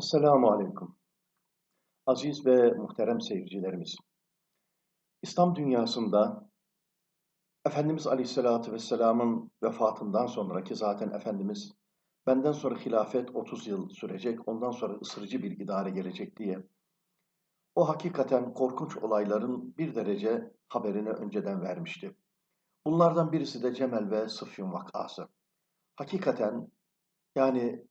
Esselamu Aleyküm. Aziz ve muhterem seyircilerimiz. İslam dünyasında Efendimiz Aleyhisselatü Vesselam'ın vefatından sonraki zaten Efendimiz benden sonra hilafet 30 yıl sürecek, ondan sonra ısırıcı bir idare gelecek diye o hakikaten korkunç olayların bir derece haberini önceden vermişti. Bunlardan birisi de Cemel ve Sıfyun vakası. Hakikaten yani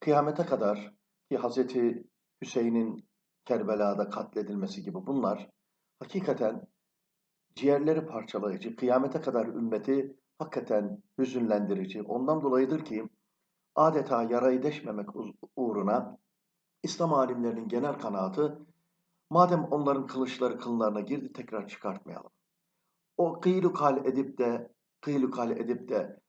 kıyamete kadar ki Hazreti Hüseyin'in Kerbela'da katledilmesi gibi bunlar hakikaten ciğerleri parçalayıcı, kıyamete kadar ümmeti hakikaten hüzünlendirici. Ondan dolayıdır ki adeta yarayı deşmemek uğruna İslam alimlerinin genel kanaatı madem onların kılıçları kıllarına girdi tekrar çıkartmayalım. O kıylukal edip de kıylukal edip de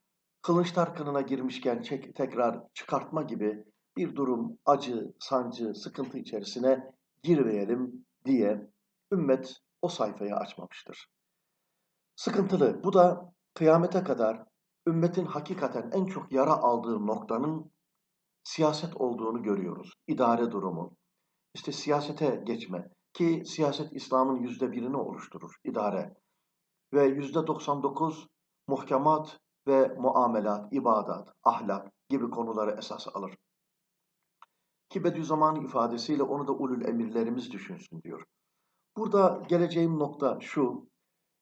kılıçlar kınına girmişken çek, tekrar çıkartma gibi bir durum, acı, sancı, sıkıntı içerisine girmeyelim diye ümmet o sayfayı açmamıştır. Sıkıntılı. Bu da kıyamete kadar ümmetin hakikaten en çok yara aldığı noktanın siyaset olduğunu görüyoruz. İdare durumu. İşte siyasete geçme ki siyaset İslam'ın yüzde birini oluşturur, idare. Ve yüzde 99 muhkemat ve muamelat, ibadat, ahlak gibi konuları esas alır. Ki Bediüzzaman ifadesiyle onu da ulul emirlerimiz düşünsün diyor. Burada geleceğim nokta şu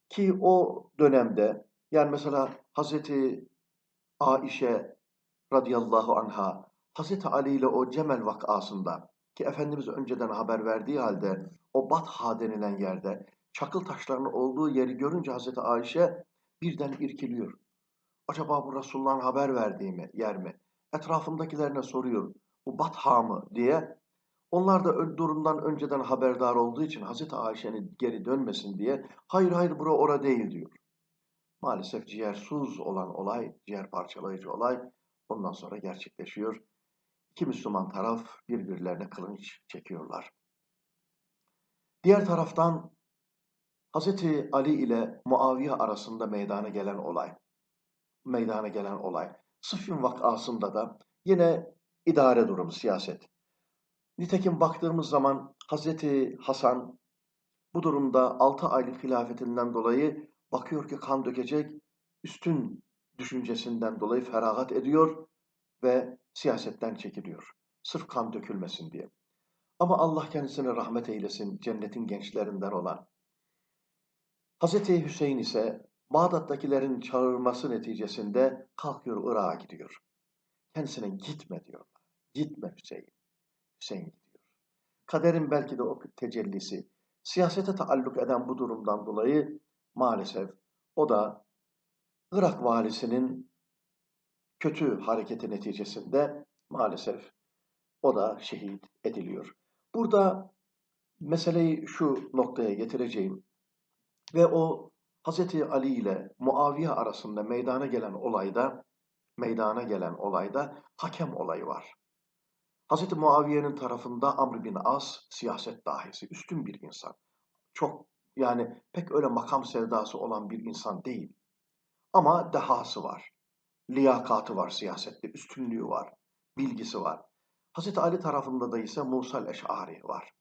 ki o dönemde yani mesela Hazreti Aişe radıyallahu anha Hazreti Ali ile o Cemel vakasında ki Efendimiz önceden haber verdiği halde o Batha denilen yerde çakıl taşlarının olduğu yeri görünce Hazreti Ayşe birden irkiliyor. Acaba bu Resulullah'ın haber verdiği mi, yer mi? Etrafındakilerine soruyor bu Batha mı diye. Onlar da durumdan önceden haberdar olduğu için Hazreti Ayşe'nin geri dönmesin diye hayır hayır bura ora değil diyor. Maalesef ciğersuz olan olay, ciğer parçalayıcı olay ondan sonra gerçekleşiyor. İki Müslüman taraf birbirlerine kılınç çekiyorlar. Diğer taraftan Hazreti Ali ile Muaviye arasında meydana gelen olay. Meydana gelen olay. Sıfyun vakasında da yine idare durumu, siyaset. Nitekim baktığımız zaman Hazreti Hasan bu durumda 6 aylık hilafetinden dolayı bakıyor ki kan dökecek, üstün düşüncesinden dolayı feragat ediyor ve siyasetten çekiliyor. Sırf kan dökülmesin diye. Ama Allah kendisine rahmet eylesin cennetin gençlerinden olan. Hazreti Hüseyin ise Bağdat'takilerin çağırması neticesinde kalkıyor Irak'a gidiyor. Kendisine gitme diyorlar. Gitme Hüseyin. Hüseyin gidiyor. Kaderin belki de o tecellisi. Siyasete taalluk eden bu durumdan dolayı maalesef o da Irak valisinin kötü hareketi neticesinde maalesef o da şehit ediliyor. Burada meseleyi şu noktaya getireceğim ve o Hz. Ali ile Muaviye arasında meydana gelen olayda meydana gelen olayda hakem olayı var. Hz. Muaviye'nin tarafında Amr bin As siyaset dahisi, üstün bir insan. Çok yani pek öyle makam sevdası olan bir insan değil. Ama dehası var. Liyakatı var siyasette, üstünlüğü var, bilgisi var. Hz. Ali tarafında da ise Musa eşari var.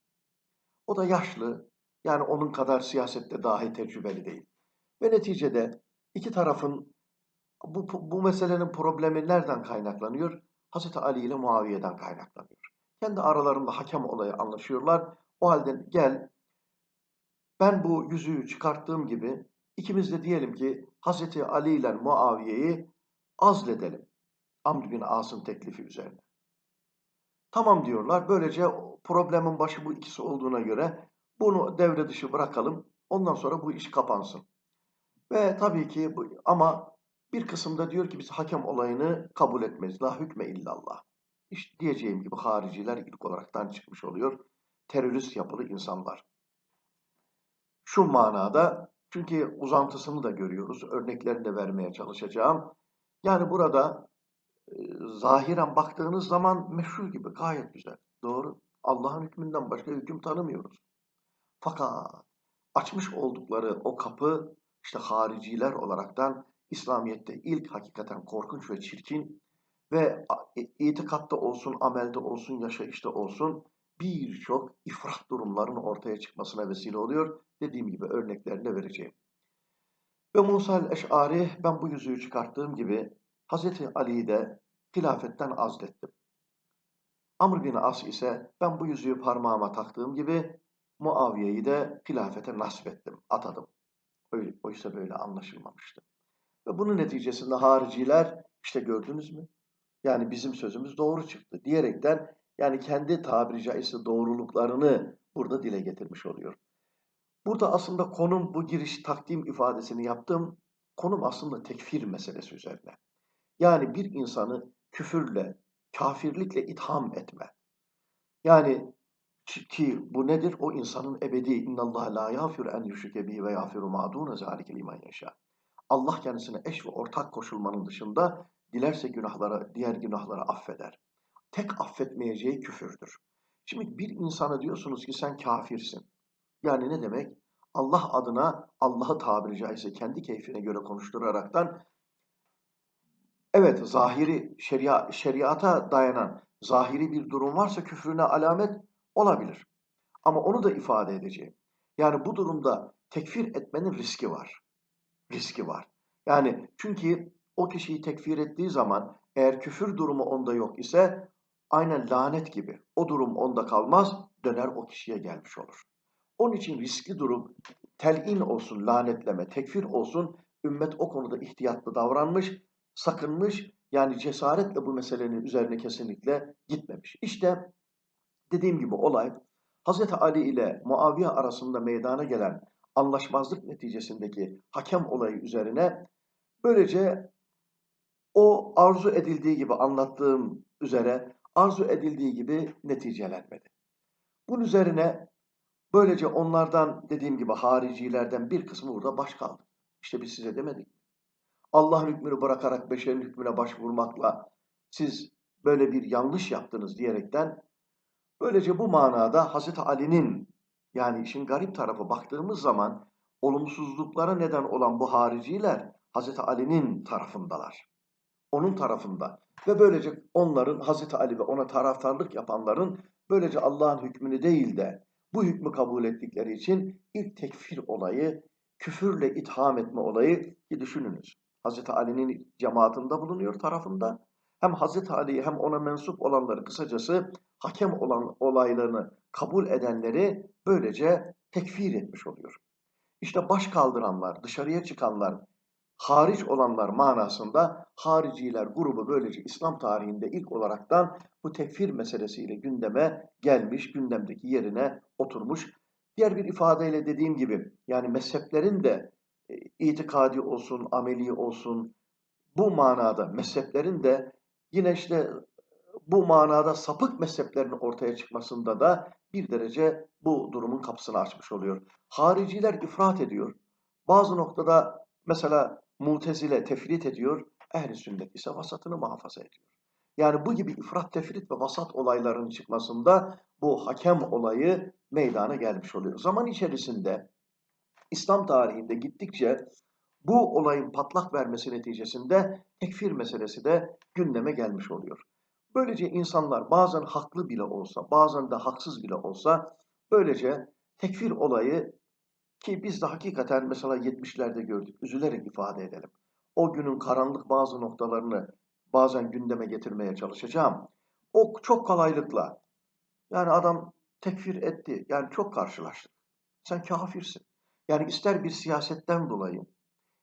O da yaşlı, yani onun kadar siyasette dahi tecrübeli değil. Ve neticede iki tarafın bu, bu meselenin problemi nereden kaynaklanıyor? Hazreti Ali ile Muaviye'den kaynaklanıyor. Kendi aralarında hakem olayı anlaşıyorlar. O halde gel ben bu yüzüğü çıkarttığım gibi ikimiz de diyelim ki Hazreti Ali ile Muaviye'yi azledelim. Amr bin As'ın teklifi üzerine. Tamam diyorlar. Böylece problemin başı bu ikisi olduğuna göre bunu devre dışı bırakalım. Ondan sonra bu iş kapansın. Ve tabii ki bu, ama bir kısımda diyor ki biz hakem olayını kabul etmeyiz. La hükme illallah. İşte diyeceğim gibi hariciler ilk olaraktan çıkmış oluyor. Terörist yapılı insanlar. Şu manada çünkü uzantısını da görüyoruz. Örneklerini de vermeye çalışacağım. Yani burada e, zahiren baktığınız zaman meşhur gibi gayet güzel. Doğru. Allah'ın hükmünden başka hüküm tanımıyoruz. Fakat açmış oldukları o kapı işte hariciler olaraktan İslamiyet'te ilk hakikaten korkunç ve çirkin ve itikatta olsun, amelde olsun, yaşayışta olsun birçok ifrat durumların ortaya çıkmasına vesile oluyor. Dediğim gibi örneklerini vereceğim. Ve Musa el-Eş'ari ben bu yüzüğü çıkarttığım gibi Hazreti Ali'yi de hilafetten azlettim. Amr bin As ise ben bu yüzüğü parmağıma taktığım gibi Muaviye'yi de hilafete nasip ettim, atadım. Öyle, oysa böyle anlaşılmamıştı. Ve bunun neticesinde hariciler işte gördünüz mü? Yani bizim sözümüz doğru çıktı diyerekten yani kendi tabiri caizse doğruluklarını burada dile getirmiş oluyor. Burada aslında konum bu giriş takdim ifadesini yaptım. Konum aslında tekfir meselesi üzerine. Yani bir insanı küfürle, kafirlikle itham etme. Yani ki bu nedir? O insanın ebedi innallah la yağfir en yüşrike ve yağfiru ma dune zalike limen yaşa. Allah kendisine eş ve ortak koşulmanın dışında dilerse günahlara, diğer günahları affeder. Tek affetmeyeceği küfürdür. Şimdi bir insana diyorsunuz ki sen kafirsin. Yani ne demek? Allah adına Allah'ı tabiri caizse kendi keyfine göre konuşturaraktan evet zahiri şeria, şeriata dayanan zahiri bir durum varsa küfrüne alamet olabilir. Ama onu da ifade edeceğim. Yani bu durumda tekfir etmenin riski var. Riski var. Yani çünkü o kişiyi tekfir ettiği zaman eğer küfür durumu onda yok ise aynen lanet gibi o durum onda kalmaz döner o kişiye gelmiş olur. Onun için riskli durum telin olsun, lanetleme, tekfir olsun ümmet o konuda ihtiyatlı davranmış, sakınmış yani cesaretle bu meselenin üzerine kesinlikle gitmemiş. İşte dediğim gibi olay Hz. Ali ile Muaviye arasında meydana gelen anlaşmazlık neticesindeki hakem olayı üzerine böylece o arzu edildiği gibi anlattığım üzere arzu edildiği gibi neticelenmedi. Bunun üzerine böylece onlardan dediğim gibi haricilerden bir kısmı burada baş kaldı. İşte biz size demedik. Allah'ın hükmünü bırakarak beşerin hükmüne başvurmakla siz böyle bir yanlış yaptınız diyerekten böylece bu manada Hazreti Ali'nin yani işin garip tarafı baktığımız zaman olumsuzluklara neden olan bu hariciler Hazreti Ali'nin tarafındalar. Onun tarafında. Ve böylece onların Hazreti Ali ve ona taraftarlık yapanların böylece Allah'ın hükmünü değil de bu hükmü kabul ettikleri için ilk tekfir olayı, küfürle itham etme olayı ki düşününüz. Hazreti Ali'nin cemaatinde bulunuyor tarafında. Hem Hazreti Ali'yi hem ona mensup olanları kısacası hakem olan olaylarını kabul edenleri böylece tekfir etmiş oluyor. İşte baş kaldıranlar, dışarıya çıkanlar, hariç olanlar manasında hariciler grubu böylece İslam tarihinde ilk olaraktan bu tekfir meselesiyle gündeme gelmiş, gündemdeki yerine oturmuş. Diğer bir ifadeyle dediğim gibi yani mezheplerin de e, itikadi olsun, ameli olsun bu manada mezheplerin de yine işte bu manada sapık mezheplerin ortaya çıkmasında da bir derece bu durumun kapısını açmış oluyor. Hariciler ifrat ediyor. Bazı noktada mesela mutezile tefrit ediyor, ehli sünnet ise vasatını muhafaza ediyor. Yani bu gibi ifrat, tefrit ve vasat olayların çıkmasında bu hakem olayı meydana gelmiş oluyor. Zaman içerisinde İslam tarihinde gittikçe bu olayın patlak vermesi neticesinde tekfir meselesi de gündeme gelmiş oluyor. Böylece insanlar bazen haklı bile olsa, bazen de haksız bile olsa böylece tekfir olayı ki biz de hakikaten mesela 70'lerde gördük, üzülerek ifade edelim. O günün karanlık bazı noktalarını bazen gündeme getirmeye çalışacağım. O çok kolaylıkla, yani adam tekfir etti, yani çok karşılaştık. Sen kafirsin. Yani ister bir siyasetten dolayı,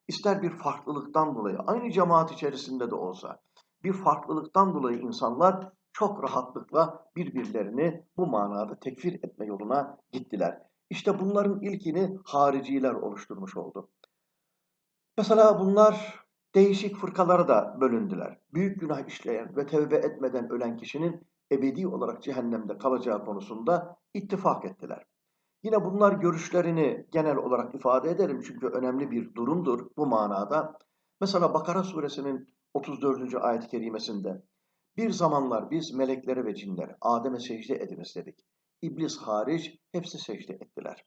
ister bir farklılıktan dolayı, aynı cemaat içerisinde de olsa, bir farklılıktan dolayı insanlar çok rahatlıkla birbirlerini bu manada tekfir etme yoluna gittiler. İşte bunların ilkini hariciler oluşturmuş oldu. Mesela bunlar değişik fırkalara da bölündüler. Büyük günah işleyen ve tevbe etmeden ölen kişinin ebedi olarak cehennemde kalacağı konusunda ittifak ettiler. Yine bunlar görüşlerini genel olarak ifade ederim çünkü önemli bir durumdur bu manada. Mesela Bakara suresinin 34. ayet-i kerimesinde bir zamanlar biz meleklere ve cinlere Adem'e secde ediniz dedik. İblis hariç hepsi secde ettiler.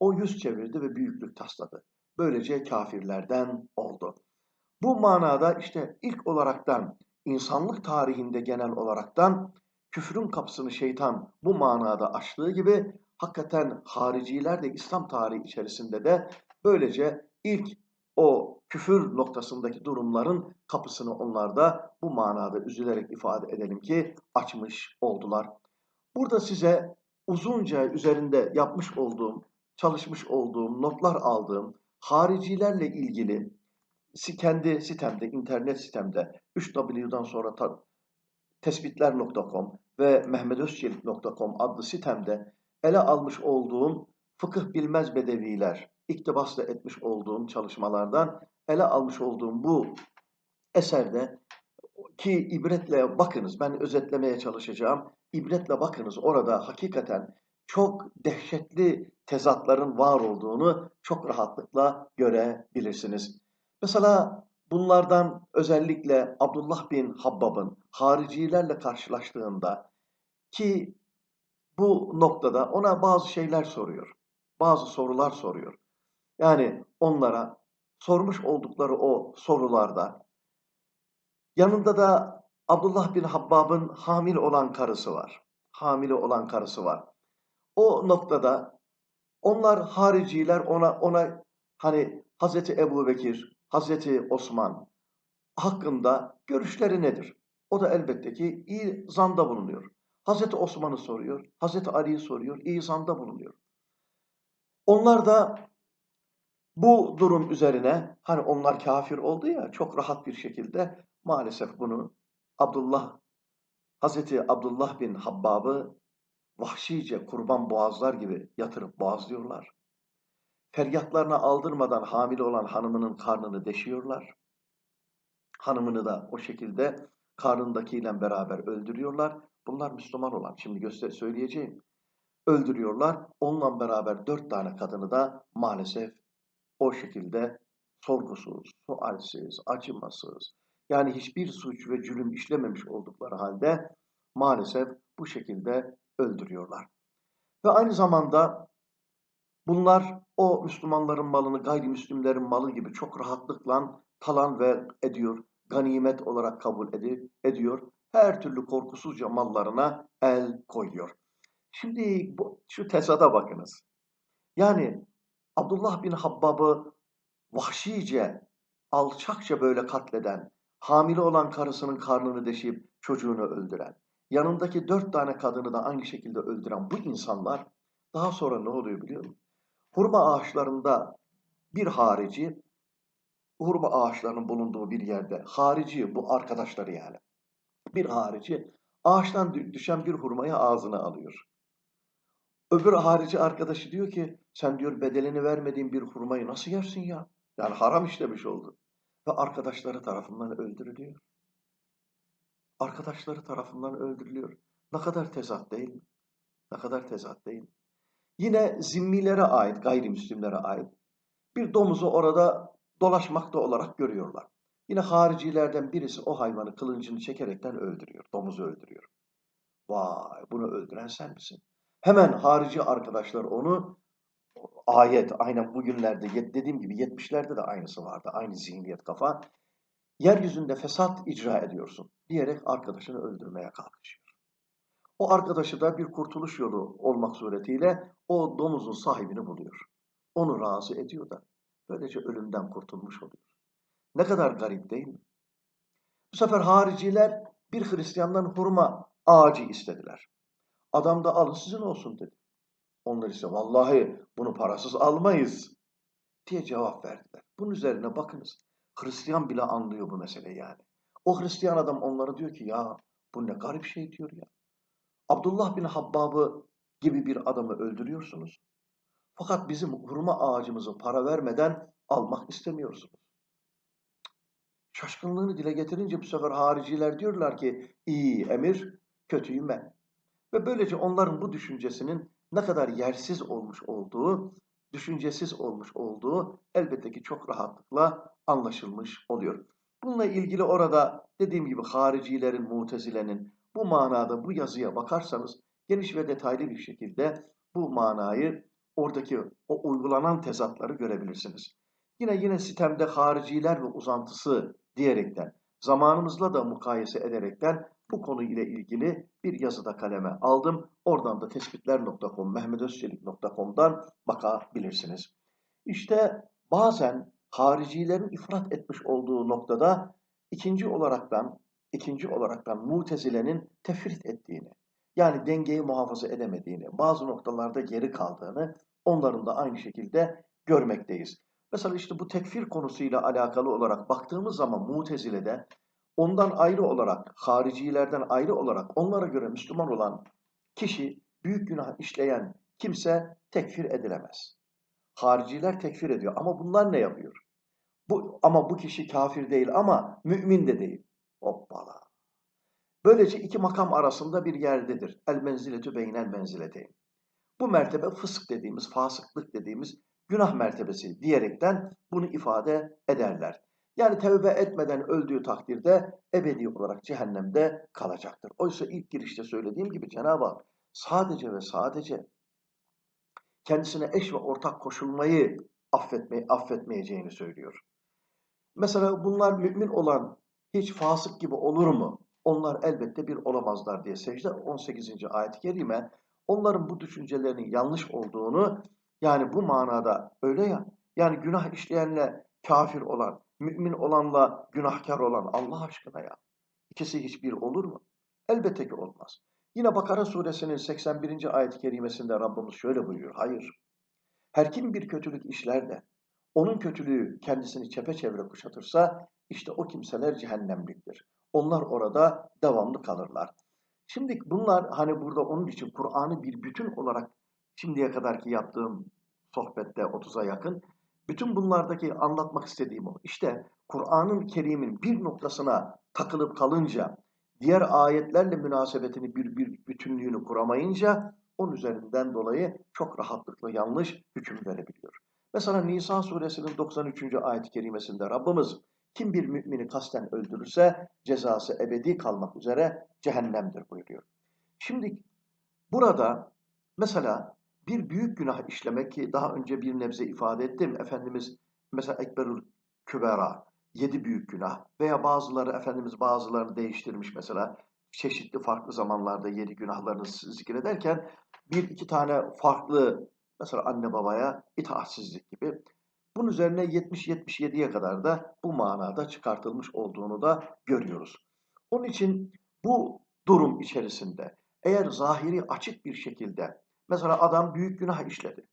O yüz çevirdi ve büyüklük tasladı. Böylece kafirlerden oldu. Bu manada işte ilk olaraktan insanlık tarihinde genel olaraktan küfrün kapısını şeytan bu manada açtığı gibi hakikaten hariciler de İslam tarihi içerisinde de böylece ilk o küfür noktasındaki durumların kapısını onlar da bu manada üzülerek ifade edelim ki açmış oldular. Burada size uzunca üzerinde yapmış olduğum, çalışmış olduğum, notlar aldığım haricilerle ilgili kendi sitemde, internet sitemde 3W'dan sonra tespitler.com ve mehmetözçelik.com adlı sitemde ele almış olduğum fıkıh bilmez bedeviler, iktibasla etmiş olduğum çalışmalardan ele almış olduğum bu eserde ki ibretle bakınız, ben özetlemeye çalışacağım. İbretle bakınız orada hakikaten çok dehşetli tezatların var olduğunu çok rahatlıkla görebilirsiniz. Mesela bunlardan özellikle Abdullah bin Habbab'ın haricilerle karşılaştığında ki bu noktada ona bazı şeyler soruyor. Bazı sorular soruyor. Yani onlara sormuş oldukları o sorularda yanında da Abdullah bin Habbab'ın hamile olan karısı var. Hamile olan karısı var. O noktada onlar hariciler ona ona hani Hazreti Ebu Bekir, Hazreti Osman hakkında görüşleri nedir? O da elbette ki iyi zanda bulunuyor. Hazreti Osman'ı soruyor, Hazreti Ali'yi soruyor, iyi zanda bulunuyor. Onlar da bu durum üzerine hani onlar kafir oldu ya çok rahat bir şekilde maalesef bunu Abdullah Hazreti Abdullah bin Habbab'ı vahşice kurban boğazlar gibi yatırıp boğazlıyorlar. Feryatlarına aldırmadan hamile olan hanımının karnını deşiyorlar. Hanımını da o şekilde karnındakiyle beraber öldürüyorlar. Bunlar Müslüman olan, şimdi göster söyleyeceğim. Öldürüyorlar. Onunla beraber dört tane kadını da maalesef o şekilde sorgusuz, sualsiz, acımasız, yani hiçbir suç ve cürüm işlememiş oldukları halde maalesef bu şekilde öldürüyorlar. Ve aynı zamanda bunlar o Müslümanların malını gayrimüslimlerin malı gibi çok rahatlıkla talan ve ediyor, ganimet olarak kabul ed ediyor. Her türlü korkusuzca mallarına el koyuyor. Şimdi bu, şu tesada bakınız. Yani Abdullah bin Habbab'ı vahşice, alçakça böyle katleden, hamile olan karısının karnını deşip çocuğunu öldüren, yanındaki dört tane kadını da aynı şekilde öldüren bu insanlar daha sonra ne oluyor biliyor musun? Hurma ağaçlarında bir harici, hurma ağaçlarının bulunduğu bir yerde, harici bu arkadaşları yani, bir harici ağaçtan düşen bir hurmayı ağzına alıyor. Öbür harici arkadaşı diyor ki sen diyor bedelini vermediğin bir hurmayı nasıl yersin ya? Yani haram işlemiş oldu. Ve arkadaşları tarafından öldürülüyor. Arkadaşları tarafından öldürülüyor. Ne kadar tezat değil mi? Ne kadar tezat değil? Yine zimmilere ait, gayrimüslimlere ait bir domuzu orada dolaşmakta olarak görüyorlar. Yine haricilerden birisi o hayvanı kılıncını çekerekten öldürüyor. Domuzu öldürüyor. Vay bunu öldüren sen misin? Hemen harici arkadaşlar onu ayet aynen bugünlerde dediğim gibi 70'lerde de aynısı vardı. Aynı zihniyet kafa. Yeryüzünde fesat icra ediyorsun diyerek arkadaşını öldürmeye kalkışıyor. O arkadaşı da bir kurtuluş yolu olmak suretiyle o domuzun sahibini buluyor. Onu razı ediyor da böylece ölümden kurtulmuş oluyor. Ne kadar garip değil mi? Bu sefer hariciler bir Hristiyandan hurma ağacı istediler. Adam da alın sizin olsun dedi. Onlar ise vallahi bunu parasız almayız diye cevap verdiler. Bunun üzerine bakınız. Hristiyan bile anlıyor bu meseleyi yani. O Hristiyan adam onlara diyor ki ya bu ne garip şey diyor ya. Abdullah bin Habbab'ı gibi bir adamı öldürüyorsunuz. Fakat bizim hurma ağacımızı para vermeden almak istemiyorsunuz. Şaşkınlığını dile getirince bu sefer hariciler diyorlar ki iyi emir, kötüyüm ben. Ve böylece onların bu düşüncesinin ne kadar yersiz olmuş olduğu, düşüncesiz olmuş olduğu elbette ki çok rahatlıkla anlaşılmış oluyor. Bununla ilgili orada dediğim gibi haricilerin, mutezilenin bu manada bu yazıya bakarsanız geniş ve detaylı bir şekilde bu manayı oradaki o uygulanan tezatları görebilirsiniz. Yine yine sistemde hariciler ve uzantısı diyerekten zamanımızla da mukayese ederekten bu konu ile ilgili bir yazıda kaleme aldım. Oradan da tespitler.com, mehmetözçelik.com'dan bakabilirsiniz. İşte bazen haricilerin ifrat etmiş olduğu noktada ikinci olaraktan ikinci olaraktan mutezilenin tefrit ettiğini, yani dengeyi muhafaza edemediğini, bazı noktalarda geri kaldığını onların da aynı şekilde görmekteyiz. Mesela işte bu tekfir konusuyla alakalı olarak baktığımız zaman Mutezile'de ondan ayrı olarak, haricilerden ayrı olarak onlara göre Müslüman olan kişi, büyük günah işleyen kimse tekfir edilemez. Hariciler tekfir ediyor ama bunlar ne yapıyor? Bu, ama bu kişi kafir değil ama mümin de değil. Hoppala. Böylece iki makam arasında bir yerdedir. El menziletü beynel menzileteyn. Bu mertebe fısk dediğimiz, fasıklık dediğimiz günah mertebesi diyerekten bunu ifade ederler. Yani tevbe etmeden öldüğü takdirde ebedi olarak cehennemde kalacaktır. Oysa ilk girişte söylediğim gibi Cenab-ı Hak sadece ve sadece kendisine eş ve ortak koşulmayı affetme, affetmeyeceğini söylüyor. Mesela bunlar mümin olan hiç fasık gibi olur mu? Onlar elbette bir olamazlar diye secde 18. ayet-i kerime onların bu düşüncelerinin yanlış olduğunu yani bu manada öyle ya yani günah işleyenle kafir olan, mümin olanla günahkar olan Allah aşkına ya. İkisi hiçbir olur mu? Elbette ki olmaz. Yine Bakara suresinin 81. ayet-i kerimesinde Rabbimiz şöyle buyuruyor. Hayır. Her kim bir kötülük işler de onun kötülüğü kendisini çepeçevre kuşatırsa işte o kimseler cehennemliktir. Onlar orada devamlı kalırlar. Şimdi bunlar hani burada onun için Kur'an'ı bir bütün olarak şimdiye kadarki yaptığım sohbette 30'a yakın bütün bunlardaki anlatmak istediğim o. İşte Kur'an'ın Kerim'in bir noktasına takılıp kalınca diğer ayetlerle münasebetini bir, bir bütünlüğünü kuramayınca onun üzerinden dolayı çok rahatlıkla yanlış hüküm verebiliyor. Mesela Nisa suresinin 93. ayet-i kerimesinde Rabbimiz kim bir mümini kasten öldürürse cezası ebedi kalmak üzere cehennemdir buyuruyor. Şimdi burada mesela bir büyük günah işlemek ki daha önce bir nebze ifade ettim. Efendimiz mesela Ekberül Kübera, yedi büyük günah veya bazıları Efendimiz bazılarını değiştirmiş mesela çeşitli farklı zamanlarda yedi günahlarını zikrederken bir iki tane farklı mesela anne babaya itaatsizlik gibi bunun üzerine 70-77'ye kadar da bu manada çıkartılmış olduğunu da görüyoruz. Onun için bu durum içerisinde eğer zahiri açık bir şekilde mesela adam büyük günah işledi.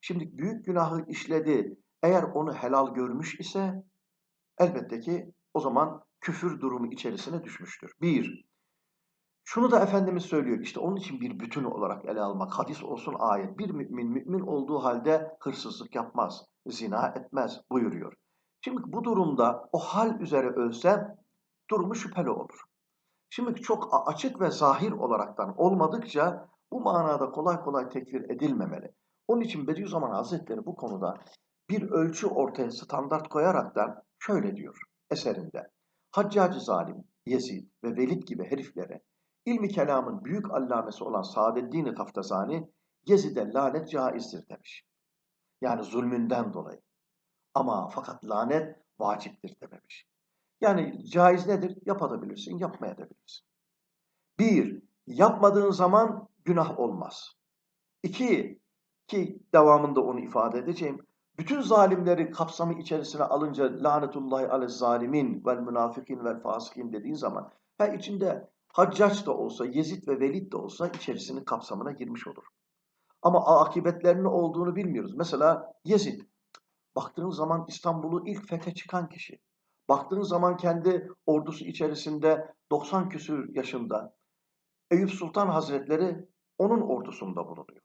Şimdi büyük günahı işledi eğer onu helal görmüş ise elbette ki o zaman küfür durumu içerisine düşmüştür. Bir, şunu da Efendimiz söylüyor işte onun için bir bütün olarak ele almak, hadis olsun ayet. Bir mümin mümin olduğu halde hırsızlık yapmaz, zina etmez buyuruyor. Şimdi bu durumda o hal üzere ölse durumu şüpheli olur. Şimdi çok açık ve zahir olaraktan olmadıkça bu manada kolay kolay tekfir edilmemeli. Onun için Bediüzzaman Hazretleri bu konuda bir ölçü ortaya standart koyaraktan şöyle diyor eserinde. Haccacı zalim, Yezid ve Velid gibi heriflere İlmi kelamın büyük allamesi olan Saadeddin Taftazani Yezid'e lanet caizdir demiş. Yani zulmünden dolayı. Ama fakat lanet vaciptir dememiş. Yani caiz nedir? Yapabilirsin, yapmayabilirsin. Bir, yapmadığın zaman günah olmaz. İki, ki devamında onu ifade edeceğim. Bütün zalimleri kapsamı içerisine alınca lanetullahi ale zalimin vel münafikin vel fasikin dediğin zaman ha içinde Haccac da olsa, Yezid ve Velid de olsa içerisinin kapsamına girmiş olur. Ama akıbetlerinin olduğunu bilmiyoruz. Mesela Yezid, baktığın zaman İstanbul'u ilk fethe çıkan kişi. Baktığın zaman kendi ordusu içerisinde 90 küsür yaşında Eyüp Sultan Hazretleri onun ordusunda bulunuyor.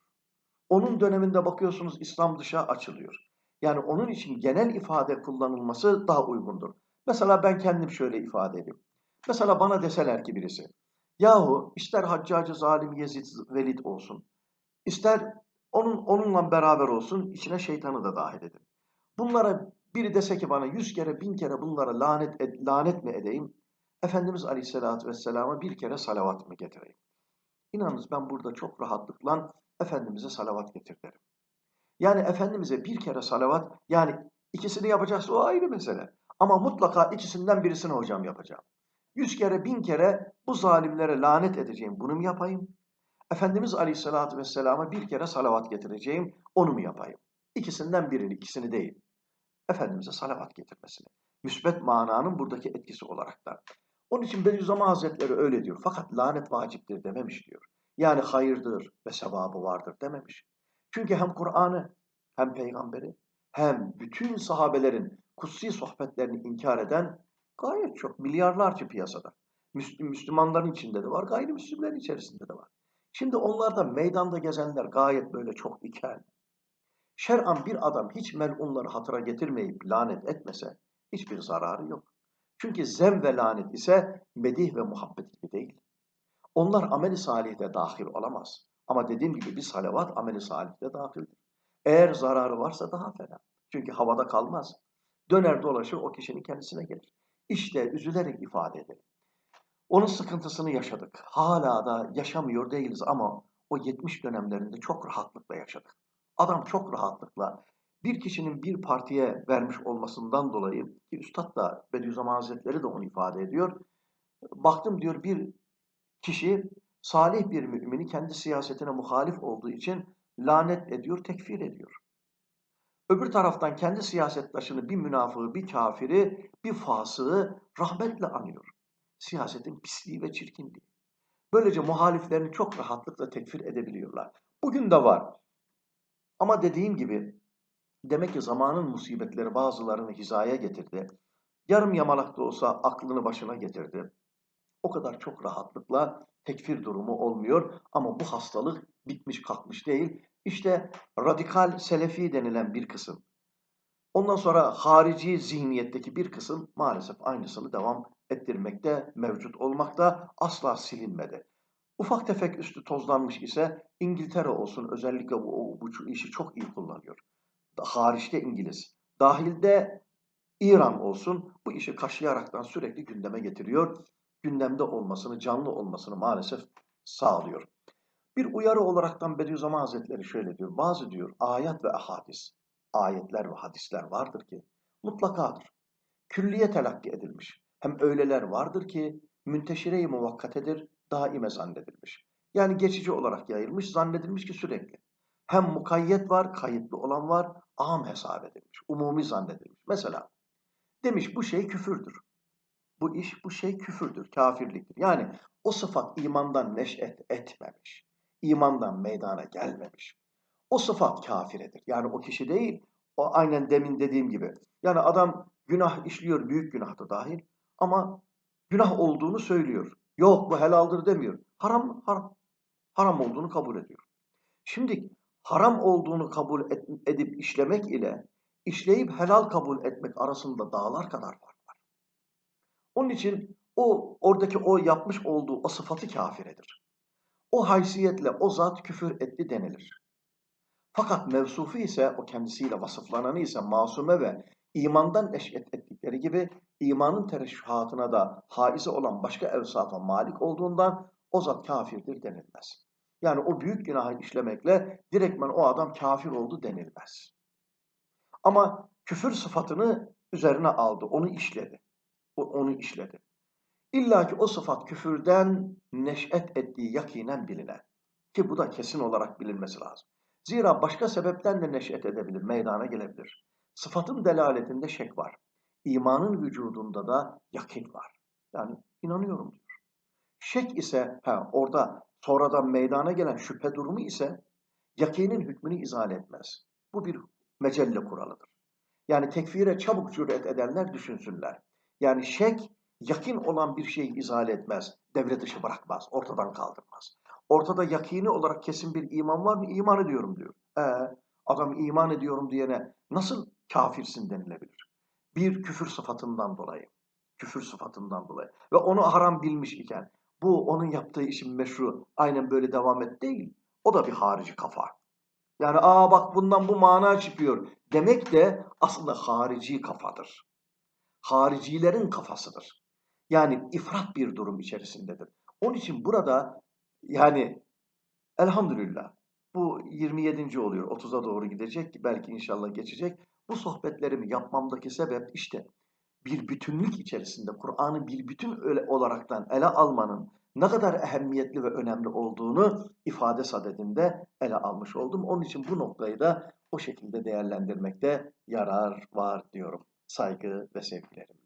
Onun döneminde bakıyorsunuz İslam dışa açılıyor. Yani onun için genel ifade kullanılması daha uygundur. Mesela ben kendim şöyle ifade edeyim. Mesela bana deseler ki birisi, yahu ister Haccacı Zalim Yezid Velid olsun, ister onun onunla beraber olsun, içine şeytanı da dahil edin. Bunlara biri dese ki bana yüz kere, bin kere bunlara lanet, lanet mi edeyim? Efendimiz Aleyhisselatü Vesselam'a bir kere salavat mı getireyim? İnanınız ben burada çok rahatlıkla Efendimiz'e salavat getir derim. Yani Efendimiz'e bir kere salavat, yani ikisini yapacaksa o ayrı mesele. Ama mutlaka ikisinden birisini hocam yapacağım. Yüz kere, bin kere bu zalimlere lanet edeceğim. Bunu mu yapayım? Efendimiz Aleyhisselatü Vesselam'a bir kere salavat getireceğim. Onu mu yapayım? İkisinden birini, ikisini değil. Efendimiz'e salavat getirmesini. Müsbet mananın buradaki etkisi olaraktan. Onun için Bediüzzaman Hazretleri öyle diyor. Fakat lanet vaciptir dememiş diyor. Yani hayırdır ve sevabı vardır dememiş. Çünkü hem Kur'an'ı hem peygamberi hem bütün sahabelerin kutsi sohbetlerini inkar eden gayet çok milyarlarca piyasada. Müslüm, Müslümanların içinde de var, gayrimüslimlerin içerisinde de var. Şimdi onlarda meydanda gezenler gayet böyle çok iken, şer'an bir adam hiç melunları hatıra getirmeyip lanet etmese hiçbir zararı yok. Çünkü zem ve lanet ise medih ve muhabbet gibi değil. Onlar ameli salihte dahil olamaz. Ama dediğim gibi bir salavat ameli salihte dahildir. Eğer zararı varsa daha fena. Çünkü havada kalmaz. Döner dolaşır o kişinin kendisine gelir. İşte üzülerek ifade edelim. Onun sıkıntısını yaşadık. Hala da yaşamıyor değiliz ama o 70 dönemlerinde çok rahatlıkla yaşadık. Adam çok rahatlıkla bir kişinin bir partiye vermiş olmasından dolayı ki Üstad da Bediüzzaman Hazretleri de onu ifade ediyor. Baktım diyor bir kişi salih bir mümini kendi siyasetine muhalif olduğu için lanet ediyor, tekfir ediyor. Öbür taraftan kendi siyasettaşını bir münafığı, bir kafiri, bir fasığı rahmetle anıyor. Siyasetin pisliği ve çirkinliği. Böylece muhaliflerini çok rahatlıkla tekfir edebiliyorlar. Bugün de var. Ama dediğim gibi demek ki zamanın musibetleri bazılarını hizaya getirdi. Yarım yamalak da olsa aklını başına getirdi. O kadar çok rahatlıkla tekfir durumu olmuyor ama bu hastalık bitmiş kalkmış değil. İşte radikal selefi denilen bir kısım. Ondan sonra harici zihniyetteki bir kısım maalesef aynısını devam ettirmekte, mevcut olmakta, asla silinmedi. Ufak tefek üstü tozlanmış ise İngiltere olsun özellikle bu, bu işi çok iyi kullanıyor. Hariçte İngiliz, dahilde İran olsun bu işi kaşıyaraktan sürekli gündeme getiriyor. Gündemde olmasını, canlı olmasını maalesef sağlıyor. Bir uyarı olaraktan Bediüzzaman Hazretleri şöyle diyor. Bazı diyor ayet ve ahadis, ayetler ve hadisler vardır ki mutlakadır. Külliye telakki edilmiş. Hem öyleler vardır ki münteşire-i muvakkatedir, daime zannedilmiş. Yani geçici olarak yayılmış, zannedilmiş ki sürekli. Hem mukayyet var, kayıtlı olan var, am hesap edilmiş, umumi zannedilmiş. Mesela demiş bu şey küfürdür. Bu iş, bu şey küfürdür, kafirliktir. Yani o sıfat imandan neş'et etmemiş. imandan meydana gelmemiş. O sıfat kafiredir. Yani o kişi değil, o aynen demin dediğim gibi. Yani adam günah işliyor, büyük günah da dahil. Ama günah olduğunu söylüyor. Yok bu helaldir demiyor. Haram, haram. Haram olduğunu kabul ediyor. Şimdi haram olduğunu kabul edip işlemek ile işleyip helal kabul etmek arasında dağlar kadar fark var. Onun için o oradaki o yapmış olduğu o sıfatı kafiredir. O haysiyetle o zat küfür etti denilir. Fakat mevsufu ise o kendisiyle vasıflananı ise masume ve imandan eşet ettikleri gibi imanın tereşühatına da haize olan başka evsafa malik olduğundan o zat kafirdir denilmez. Yani o büyük günahı işlemekle direktmen o adam kafir oldu denilmez. Ama küfür sıfatını üzerine aldı, onu işledi. O, onu işledi. İlla ki o sıfat küfürden neş'et ettiği yakinen bilinen. Ki bu da kesin olarak bilinmesi lazım. Zira başka sebepten de neş'et edebilir, meydana gelebilir. Sıfatın delaletinde şek var. İmanın vücudunda da yakin var. Yani inanıyorum diyor. Şek ise ha, orada sonradan meydana gelen şüphe durumu ise yakinin hükmünü izale etmez. Bu bir mecelle kuralıdır. Yani tekfire çabuk cüret edenler düşünsünler. Yani şek yakin olan bir şeyi izale etmez, devre dışı bırakmaz, ortadan kaldırmaz. Ortada yakini olarak kesin bir iman var mı? İman ediyorum diyor. Ee, adam iman ediyorum diyene nasıl kafirsin denilebilir? Bir küfür sıfatından dolayı. Küfür sıfatından dolayı. Ve onu haram bilmiş iken bu onun yaptığı işin meşru aynen böyle devam et değil. O da bir harici kafa. Yani aa bak bundan bu mana çıkıyor demek de aslında harici kafadır. Haricilerin kafasıdır. Yani ifrat bir durum içerisindedir. Onun için burada yani elhamdülillah bu 27. oluyor. 30'a doğru gidecek. Belki inşallah geçecek. Bu sohbetlerimi yapmamdaki sebep işte bir bütünlük içerisinde Kur'an'ı bir bütün olaraktan ele almanın ne kadar ehemmiyetli ve önemli olduğunu ifade sadedinde ele almış oldum. Onun için bu noktayı da o şekilde değerlendirmekte yarar var diyorum. Saygı ve sevgilerim.